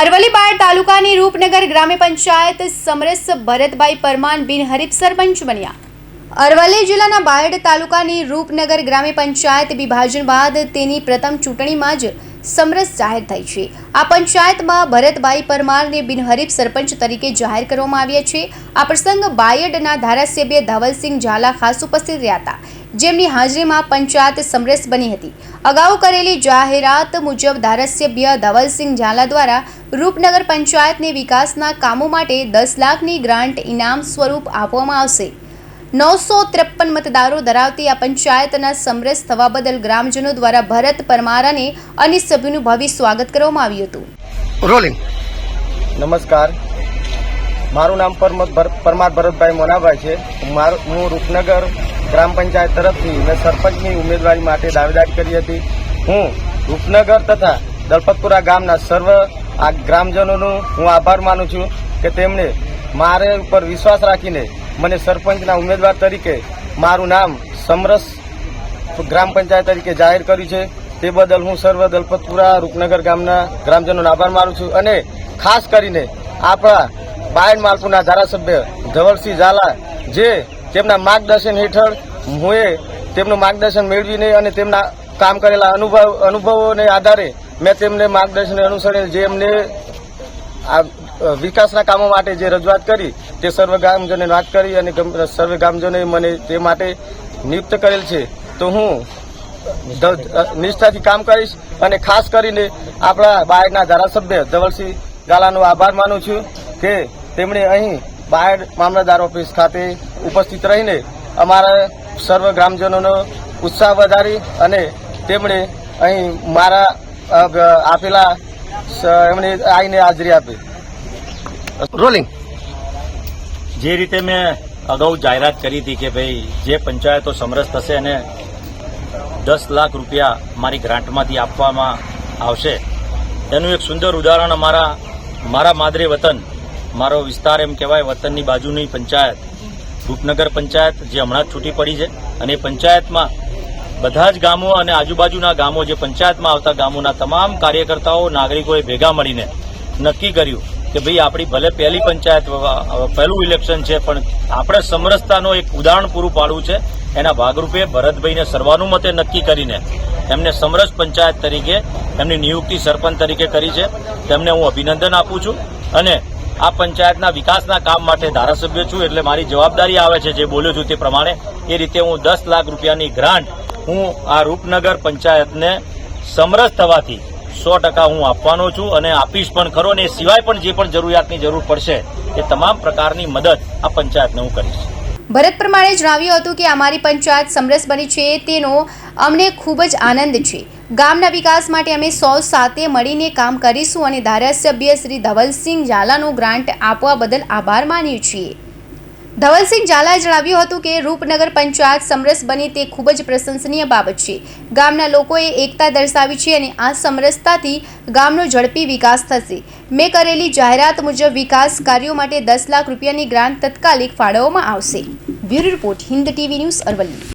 અરવલ્લી બાયડ તાલુકાની રૂપનગર ગ્રામ્ય પંચાયત સમરસ ભરતભાઈ પરમાન બિનહરીફ સરપંચ બન્યા. અરવલ્લી જિલ્લાના બાયડ તાલુકાની રૂપનગર ગ્રામ્ય પંચાયત વિભાજન બાદ તેની પ્રથમ ચૂંટણીમાં જ સમરસ જાહેર થઈ છે. આ પંચાયતમાં ભરતભાઈ પરમારને બિનહરીફ સરપંચ તરીકે જાહેર કરવામાં આવ્યા છે. આ પ્રસંગ બાયડના ધારાસભ્ય ધવલસિંહ ઝાલા ખાસ ઉપસ્થિત રહ્યા હતા. જેમની હાજરીમાં પંચાયત સમરસ બની હતી. અગાઉ કરેલી જાહેરાત મુજબ ધારાસભ્ય ધવલસિંહ ઝાલા દ્વારા રૂપનગર પંચાયતને વિકાસના કામો માટે દસ લાખની ગ્રાન્ટ ઇનામ સ્વરૂપ આપવામાં આવશે. નવસો ત્રેપન મતદારો ધરાવતી આ પંચાયતના સમરસ થવા બદલ ગ્રામજનો દ્વારા ભરત પરમાર અને અન્ય સભ્યોનું ભવ્ય સ્વાગત કરવામાં આવ્યું હતું. રોલિંગ. નમસ્કાર. મારું નામ પરમાર ભરતભાઈ મોનાભાઈ છે. મારું હું રૂપનગર ગ્રામ પંચાયત તરફથી મેં સરપંચની ઉમેદવારી માટે દાવેદારી કરી હતી. હું રૂપનગર તથા દલપતપુરા ગામના સર્વ આ ગ્રામજનોનું હું આભાર માનું છું કે તેમણે મારે ઉપર વિશ્વાસ રાખીને મને સરપંચના ઉમેદવાર તરીકે મારું નામ સમરસ ગ્રામ પંચાયત તરીકે જાહેર કર્યું છે. તે બદલ હું સર્વ દલપતપુરા રૂપનગર ગામના ગ્રામજનોનો આભાર માનું છું અને ખાસ કરીને આપણા બાયડ માલપુરના ધારાસભ્ય ધવલસિંહ ઝાલા જે તેમના માર્ગદર્શન હેઠળ હું તેમનું માર્ગદર્શન મેળવીને અને તેમના કામ કરેલા અનુભવ અનુભવોને આધારે મેં તેમને માર્ગદર્શન અનુસરીને જે એમને વિકાસના કામો માટે જે રજૂઆત કરી, તે સર્વ ગામજનોને વાત કરી અને સર્વે ગામજનોએ મને તે માટે નિયુક્ત કરેલ છે. તો હું નિષ્ઠાથી કામ કરીશ અને ખાસ કરીને આપણા બાયડના ધારાસભ્ય ધવલસિંહ ગાલાનો આભાર માનું છું કે તેમણે અહીં બાયડ મામલતદાર ઓફિસ ખાતે ઉપસ્થિત રહીને અમારા સર્વ ગ્રામજનોનો ઉત્સાહ વધારી અને તેમણે અહીં મારા આપેલા એમણે આવીને હાજરી આપી. રોલિંગ જે રીતે મેં અગાઉ જાહેરાત કરી હતી કે ભાઈ જે પંચાયતો સમરસ થશે અને દસ લાખ રૂપિયા મારી ગ્રાન્ટમાંથી આપવામાં આવશે, એનું એક સુંદર ઉદાહરણ અમારા, મારા માદરે વતન, મારો વિસ્તાર એમ કહેવાય, વતનની બાજુની પંચાયત, રૂપનગર પંચાયત જે હમણાં જ છૂટી પડી છે. અને એ પંચાયતમાં બધા જ ગામો અને આજુબાજુના ગામો જે પંચાયતમાં આવતા ગામોના તમામ કાર્યકર્તાઓ, નાગરિકોએ ભેગા મળીને નક્કી કર્યું કે ભાઈ આપણી ભલે પહેલી પંચાયત પહેલું ઇલેક્શન છે, પણ આપણે સમરસતાનો એક ઉદાહરણ પૂરું પાડવું છે. એના ભાગરૂપે ભરતભાઈને સર્વાનુમતે નક્કી કરીને એમને સમરસ પંચાયત તરીકે, એમની નિયુક્તિ સરપંચ તરીકે કરી છે. તેમને હું અભિનંદન આપું છું. અને આ પંચાયતના વિકાસના કામ માટે ધારાસભ્ય છું, એટલે મારી જવાબદારી આવે છે જે બોલ્યો છું તે પ્રમાણે. એ રીતે હું દસ લાખ રૂપિયાની ગ્રાન્ટ હું આ રૂપનગર પંચાયતને સમરસ થવાથી સો ટકા હું આપવાનો છું અને આપીશ પણ ખરો અને એ સિવાય પણ જે પણ જરૂરિયાતની જરૂર પડશે, એ તમામ પ્રકારની મદદ આ પંચાયતને હું કરીશ. ભરત પ્રમાણે જણાવ્યું હતું કે અમારી પંચાયત સમરસ બની છે, તેનો અમને ખૂબ જ આનંદ છે. ગામના વિકાસ માટે અમે સૌ સાથે મળીને કામ કરીશું અને ધારાસભ્ય શ્રી ધવલસિંહ ઝાલાનું ગ્રાન્ટ આપવા બદલ આભાર માનીએ છીએ. ધવલસિંહ ઝાલાએ જણાવ્યું હતું કે રૂપનગર પંચાયત સમરસ બની તે ખૂબ જ પ્રશંસનીય બાબત છે. ગામના લોકોએ એકતા દર્શાવી છે અને આ સમરસતાથી ગામનો ઝડપી વિકાસ થશે. મેં કરેલી જાહેરાત મુજબ વિકાસ કાર્યો માટે દસ લાખ રૂપિયાની ગ્રાન્ટ તત્કાલિક ફાળવવામાં આવશે. Bureau report Hind TV news Aravalli.